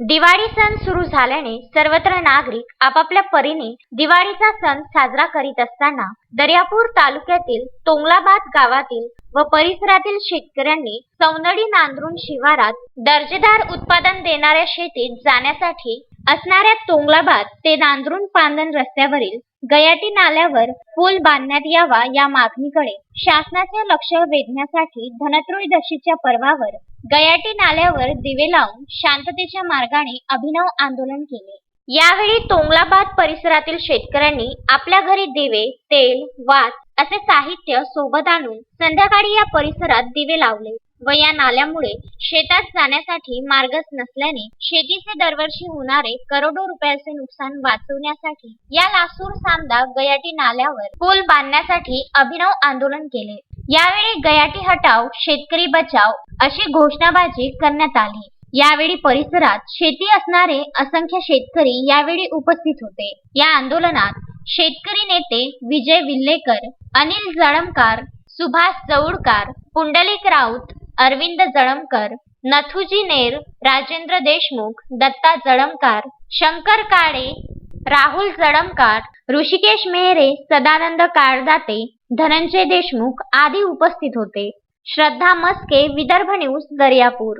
दिवाळी सण सुरू झाल्याने सर्वत्र नागरिक आपापल्या परीने दिवाळीचा सण साजरा करीत असताना दर्यापूर तालुक्यातील तोंगलाबाद गावातील व परिसरातील शेतकऱ्यांनी सौंदडी नांदरुण शिवारात दर्जेदार उत्पादन देणाऱ्या शेतीत जाण्यासाठी असणाऱ्या तोंगलाबाद ते नांदरुण पांदण रस्त्यावरील गयाटी नाल्यावर पूल बांधण्यात यावा या मागणीकडे शासनाचे लक्ष वेधण्यासाठी धनत्रयोदशीच्या पर्वावर गयाटी नाल्यावर दिवे लावून शांततेच्या मार्गाने अभिनव आंदोलन केले. यावेळी तोंगलाबाद परिसरातील शेतकऱ्यांनी आपल्या घरी दिवे तेल वात असे साहित्य सोबत आणून संध्याकाळी या परिसरात दिवे लावले. व या नाल्यामुळे शेतात जाण्यासाठी मार्गच नसल्याने शेतीचे दरवर्षी होणारे करोडो रुपयाचे नुकसान वाचवण्यासाठी या लासूर सांदा गयाटी नाल्यावर पूल बांधण्यासाठी अभिनव आंदोलन केले. यावेळी गयाटी हटाव शेतकरी बचाव अशी घोषणाबाजी करण्यात आली. यावेळी परिसरात शेती असणारे असंख्य शेतकरी यावेळी उपस्थित होते. या आंदोलनात शेतकरी नेते विजय विल्लेकर अनिल जळमकार सुभाष जौडकार पुंडलिक राऊत अरविंद जळमकर नथुजी नेर राजेंद्र देशमुख दत्ता जळमकार शंकर काळे राहुल जळमकार ऋषिकेश मेहरे सदानंद काळदाते धनंजय देशमुख आदी उपस्थित होते. श्रद्धा मस्के विदर्भ न्यूज दर्यापूर.